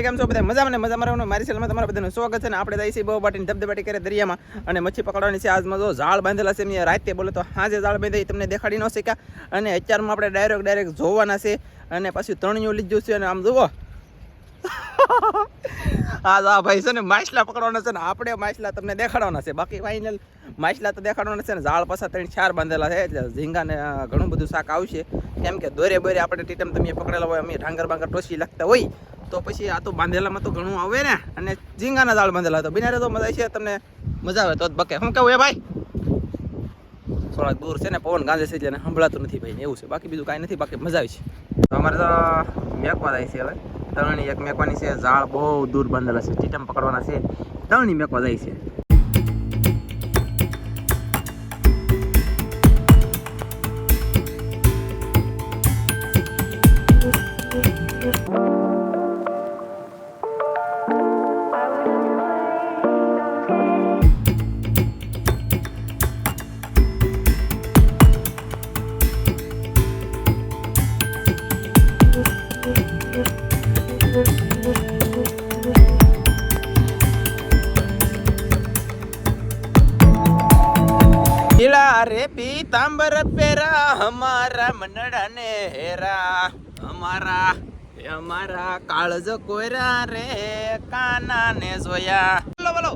Family કેમ છો બધા મજામાં ને મજામાં રહેવાનું? મારી સેલમાં તમારા બધાનું સ્વાગત છે ને આપણે છીએ બહુ બાટીને ધબધબાટી કરે દરિયામાં અને મચ્છી પકડવાની છે. આજમાં જો ઝાડ બાંધેલા છે એમની રાતે બોલે તો હાજે ઝાડ બાંધી તમને દેખાડી ન શક્યા. અને અત્યારમાં આપણે ડાયરેક્ટ ડાયરેક્ટ જોવાના છે અને પછી ત્રણિયું લીધું છે અને આમ જુઓ. આ ભાઈ છે ને માછલા પકડવાના છે ને આપણે માછલા તમને દેખાડવાના છે. બાકી ફાઇનલ માછલા તો દેખાડવાના છે ને ઝાડ પાછા ત્રણ, ચાર બાંધેલા છે એટલે ઝીંગાને ઘણું બધું શાક આવશે. કેમ કે દોરે બોરે આપણે ટીટમ તમે પકડેલા હોય, અમે ઢાંગર બાંગર ટોસી લાગતા હોય. તો પછી આ તો બાંધેલામાં તો ઘણું આવે ને. અને ઝીંગાના ઝાડ બાંધેલા તો બિનારે તો મજા છે, તમને મજા આવે તો જ બકે. શું કેવું એ ભાઈ? થોડાક દૂર છે ને, પવન ગાંજે છે એટલે સંભળાતું નથી ભાઈ એવું છે. બાકી બીજું કાંઈ નથી, બાકી મજા આવી છે. તો અમારે તો મેકવા જાય છે હવે. તળણી એક મેકવાની છે, ઝાડ બહુ દૂર બાંધેલા છે ટીટમ પકડવાના છે. તળણી મેકવા જાય છે. રે પીતાંબર પેરા અમારા મનડા ને હેરા. અમારા અમારા કાળજ કોયરા રે કાના ને જોયા. બોલો બોલો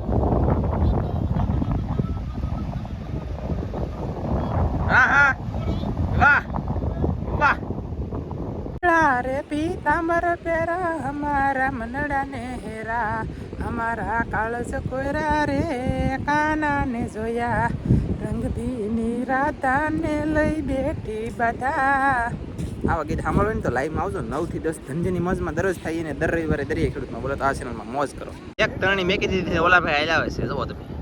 હા હા વાહ વાહ પીળા રે પીતાંબર પેરા અમારા મનડા ને હેરા. અમારા કાળજ કોયરા રે કાના ને જોયા. રંગભીની રાધાને લઈ બેઠી બધા. આવા ગીત સાંભળો ને તો લાઈવમાં આવજો. નવથી દસ ધંધીની મોજમાં દરરોજ થાય અને દર રવિવારે દરિયા ખેડૂતમાં બોલો તો આ ચેનલમાં મોજ કરો. એક તરણી મેકી દીધી ઓલા ભાઈ આવે છે જોવો તમે.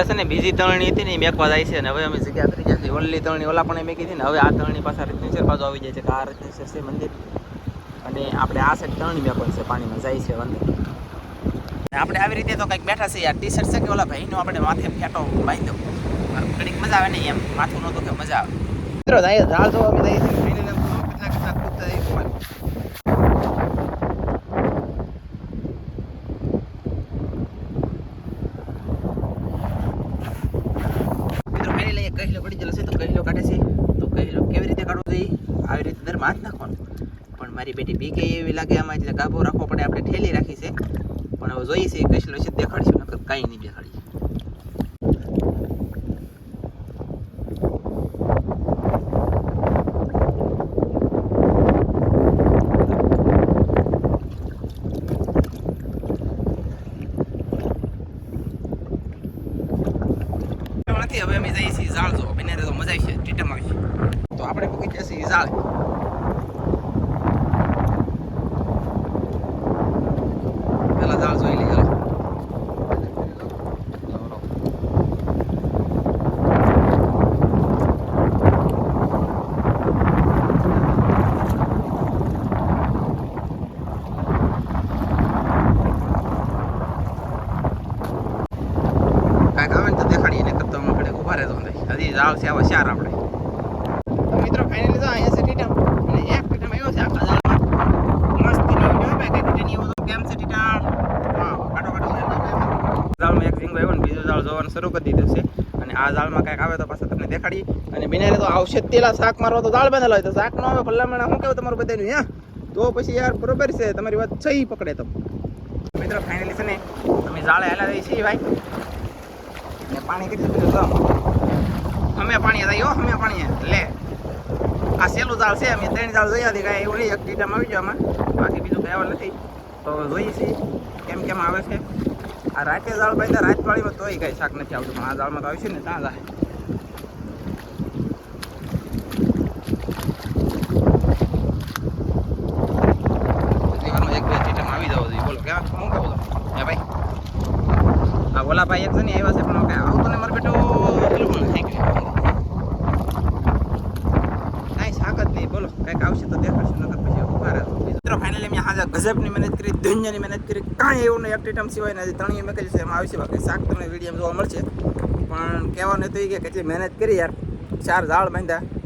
હવે છે ને બીજી તળણી હતી ને એ મેકવા જાય છે ને હવે અમે જગ્યા કરી જશે ઓલી તળણી ઓલા પણ મેકી હતી ને હવે આ તરણી પાસે રત્નેશ્વર બાજુ આવી જાય છે. આ રત્નેશ્વર છે મંદિર. અને આપણે આ સાઈડ તળણી મેકવાનું છે, પાણીમાં જાય છે અંદર આપણે આવી રીતે તો કંઈક બેઠા છે યાર ટી શર્ટ છે કે ઓલા ભાઈનો? આપણે માથે ફેટો બાંધી દઉં. ઘડીક મજા આવે ને એમ. માથું નહોતું કે મજા આવે. મિત્રો ઝાડ જોવા અમે જઈએ છીએ ફાઇનલ કેટલા કેટલા કૂદતા જઈએ છીએ મિત્રો ફાઇનલ અહીંયા કહીલો પડી ગયેલો છે તો કહીલો કાઢે છે તો કહીલો કેવી રીતે કાઢવો જોઈએ આવી નાખો નાખવાનું. પણ મારી બેટી બીકે એવી લાગે આમાં એટલે ગાભો રાખવો પડે, આપણે ઠેલી રાખી છે. પણ હવે જોઈએ છીએ કશું છે દેખાડશું, નકર કાંઈ નહીં દેખાડી નથી હવે અમે જઈએ છીએ ઝાડ જો બને તો મજા આવશે ટીટમ આવી તો આપણે મૂકી જઈએ છીએ ઝાડ પેલા ઝાડ જોઈ લઈએ ચાલો. કાંઈક આવે ને તો દેખાડીએ ને કરતો ઊભા રહેતો હજી ઝાડ છે આવા ચાર આપણે. તો મિત્રો ફાઇનલી તો અહીંયા છે ટીટમ અને એક ટીટમ આવ્યો છે આખા ઝાડમાં મસ્ત નો વિડિયો બે કે ટીટમ એવો તો કેમ છે ટીટમ હા કાટો કાટો ઝાડમાં એક ઝીંગો આવ્યો ને બીજો ઝાડ જોવાનું શરૂ કરી દીધું છે. અને આ જાળમાં કાંઈક આવે તો પાછા તમને દેખાડી અને બિનારે તો આવશે તેલા શાક મારવા તો જાળ બાંધેલા હોય. તો શાક નો આવે ભલામણ શું કેવું તમારું બધાનું હે? તો પછી યાર બરોબર છે. તમારી વાત સહી પકડે તો. મિત્રો ફાઇનલી છે ને તમે જાળે હેલા રહી છે ભાઈ. પાણી કેટલું બધું અમે પાણી હતા યો અમે પાણી લે. આ સેલું જાળ છે, અમે ત્રણ જાળ જોયા હતી કાંઈ એવું એક ટીટામાં આવી ગયો આમાં બાકી બીજું કઈ નથી. તો જોઈએ છીએ કેમ કેમ આવે છે. આ રાતે જાળ રાત પાળીમાં તોય કાંઈ શાક નથી આવતું, પણ આ જાળમાં તો છે ને ત્યાં જાય. આવી ભાઈ? ઓલા ભાઈ એક ને આવ્યા છે, પણ આવતો ને મારો પણ થઈ ગયું કાંઈ નહીં બોલો. કંઈક આવશે તો દેખાડશું નકર પછી ઊભા મિત્રો ફાઇનલી મેં હાજર ગજબની મહેનત કરી દુનિયાની મહેનત કરી. કાંઈ એવું નહીં એક આઈટમ સિવાય નથી ત્રણેય મેં કહ્યું છે એમાં આવશે બાકી શાક તમને વીડિયો જોવા મળશે. પણ કહેવાનું હતું એ કે કેટલી મહેનત કરી યાર. ચાર ઝાડ બાંધ્યા.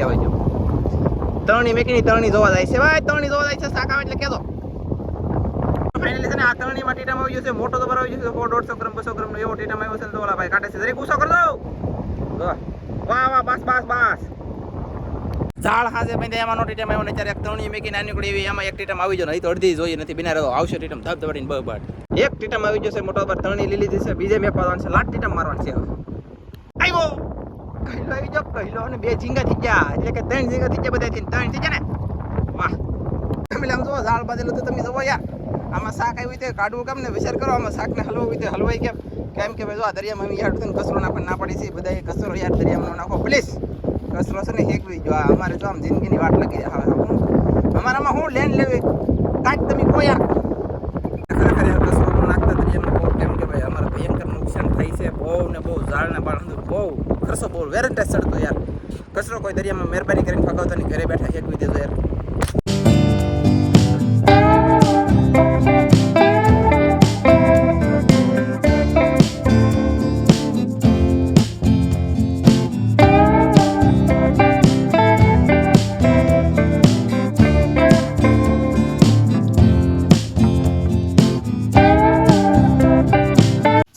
કહેવાય જો ત્રણની મેકીની ત્રણની જોવા જાય છે. ભાઈ ત્રણની જોવા જાય છે શાખા એટલે કહેતો મોટો મેકી નાની એવી એમાં એક ટીટામ આવી જાય નહીં તો અડધી જોઈએ, નથી બિના રહ્યો આવશે એક ટીટામ આવી જશે મોટો પર તરણી લીલી જશે બીજે મેં પાડવાનું છે, લાટ ટીટમ મારવાનું છે. આવ્યો. કહીલો આવી જાવ કહીલો અને બે ઝીંગા થઈ ગયા. એટલે કે ત્રણ ઝીંગા થઈ ગયા બધા ત્રણ થઈ ગયા ને? વાહ. તમે આમ જુઓ, ઝાડ બાજેલું તો તમે જુઓ યાર. આમાં શાક આવ્યું રીતે કાઢવું કેમ ને? વિચાર કરો, આમાં શાકને હલવું હોય તો હલવાઈ કેમ? કેમ કે ભાઈ જો આ દરિયામાં યાર તો કચરો નાખવા ના પડી છે બધા કચરો યાર દરિયામાં નાખો. પ્લીઝ કચરો છે ને હેકવી જો. અમારે જો આમ જિંદગીની વાટ લાગી હવે અમારામાં હું લેન લેવી? કાંઈક તમે કોઈ યાર ખરેખર યાર કચરો ન નાખતા દરિયામાં બહુ કેમ કે ભાઈ અમારે ભયંકર નુકસાન થાય છે બહુ ને બહુ ઝાડને બાળ બહુ ખર્ચો, બહુ વેરંટેજ ચડતો યાર. કચરો કોઈ દરિયામાં મહેરબાની કરીને ફગાવતાની ઘરે બેઠા હેકવી દેજો યાર.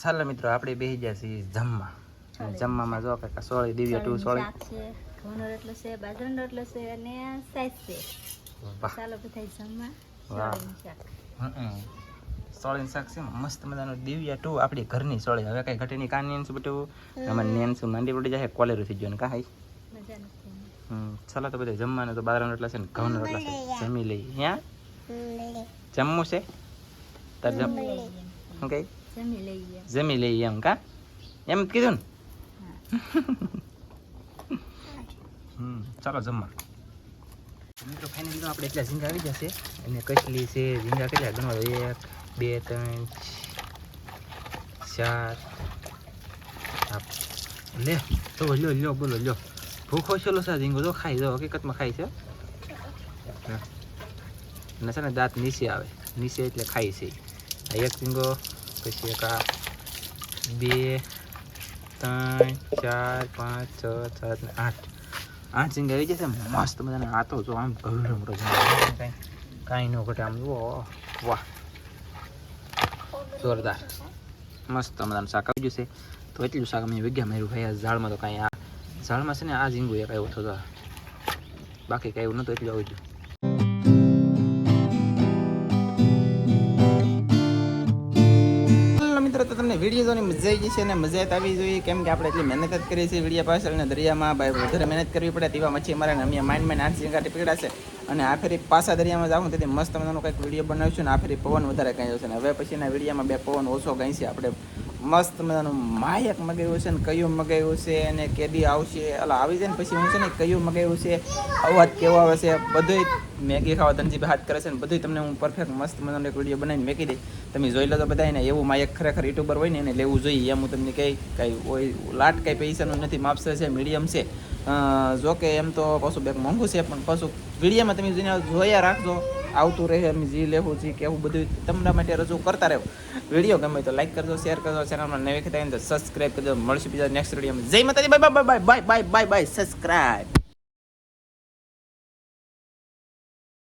ચાલો મિત્રો આપણે બેસી જાય છીએ જમવા. જમવામાં જો કે સોળી દિવ્ય ટુ સોળી. ઘઉંનો રોટલો છે બાજરાનો રોટલો છે અને સાઈઝ છે. વાહ. ચાલો બધા જમવા. વાહ. સોળીનું શાક. છે મસ્ત મજાનું દિવ્યા ટુ આપણી ઘરની સોળી. હવે કાંઈ ઘટીની કાન નેન્સ બધું. એમાં નેન્સ માંડી પડી જાય કોલેરું થઈ ગયું ને કા હાઈ મજા નથી એમાં. હમ. ચાલો તો બધા જમવાનું તો બાજરાનો રોટલા છે ને ઘઉંનો રોટલા છે. જમી લઈ હા? જમવું છે? તાર જમ શું કઈ જમી લઈએ. જમી લઈએ એમ કા એમ જ કીધું ને હમ ચાલો જમવા. મિત્રો ફાઇનલી તો આપણે એટલા ઝીંગા આવી જશે. અને કચલી છે ઝીંગા કેટલા ગણવા? એક બે ત્રણ ચાર. લે તો લ્યો લ્યો બોલો લ્યો. ભૂખો છેલો છે ઝીંગો તો ખાઈ દો હકીકતમાં ખાય છે. અને છે ને દાંત નીચે આવે. નીચે એટલે ખાય છે. આ એક ઝીંગો પછી એક આ બે, ત્રણ, ચાર, પાંચ, છ, સાત, ને આઠ. આઠ સિંગ આવી જશે મસ્ત મજાના હાથો જો આમ ઘણો મોટો કાંઈ કાંઈ ન ઘટે આમ, જુઓ, વાહ. જોરદાર. મસ્ત મજાનું શાક આવી જશે તો એટલું શાક અમે વિજ્ઞા માર્યું ભાઈ આ ઝાડમાં તો કાંઈ આ ઝાડમાં છે ને, આ ઝીંગું એક આવ્યો થતો બાકી કાંઈ એવું નહોતું, એટલું આવી ગયું. મિત્રો તો તમને વીડિયો જોઈને મજા આવી જશે અને મજા આવી જોઈએ કેમ કે આપણે એટલી મહેનત જ કરીએ છીએ વીડિયો પાછળ અને દરિયામાં. ભાઈ, વધારે મહેનત કરવી પડે તેવા મચ્છી અમારે અમે માઇન્ડ માઇન્ડ આઠ ઝીંગાટી પકડાશે અને આખરી પાછા દરિયામાં જાઉં તેથી મસ્ત મજાનો કંઈક વીડિયો બનાવીશું ને આ ફેરી પવન વધારે કાંઈ છે અને હવે પછીના વિડીયોમાં બે પવન ઓછો છે આપણે મસ્ત મજાનું માયક મગાવ્યું છે ને કયું મગાવ્યું છે અને કેદી આવશે. એટલે આવી જાય ને પછી હું છે ને કયું મગાવ્યું છે, અવાજ કેવો આવે છે બધું મેગી ખાવા ધનજીભાઈ હાથ કરે છે ને બધું તમને હું પરફેક્ટ મસ્ત મજાનો એક વીડિયો બનાવીને મેકી દઈ તમે જોઈ લો તો બધા ને એવું માયક ખરેખર યુટ્યુબર હોય ને એને લેવું જોઈએ. એમ હું તમને કહી, કાંઈ હોય લાટ કાંઈ પૈસાનું નથી, માપસર છે મીડિયમ છે. અ, જો કે એમ તો પાછું બેગ મોંઘું છે પણ પાછું વિડીયોમાં તમે જોઈને જોયા રાખજો આવતું રહે એમ જે લેવું જે કેવું બધું તમારા માટે રજૂ કરતા રહેવું. વીડિયો ગમે તો લાઈક કરજો શેર કરજો ચેનલમાં નવી ખતા તો સબસ્ક્રાઈબ કરજો. મળશે બીજા નેક્સ્ટ વિડીયોમાં. જય માતાજી bye bye bye bye bye bye bye subscribe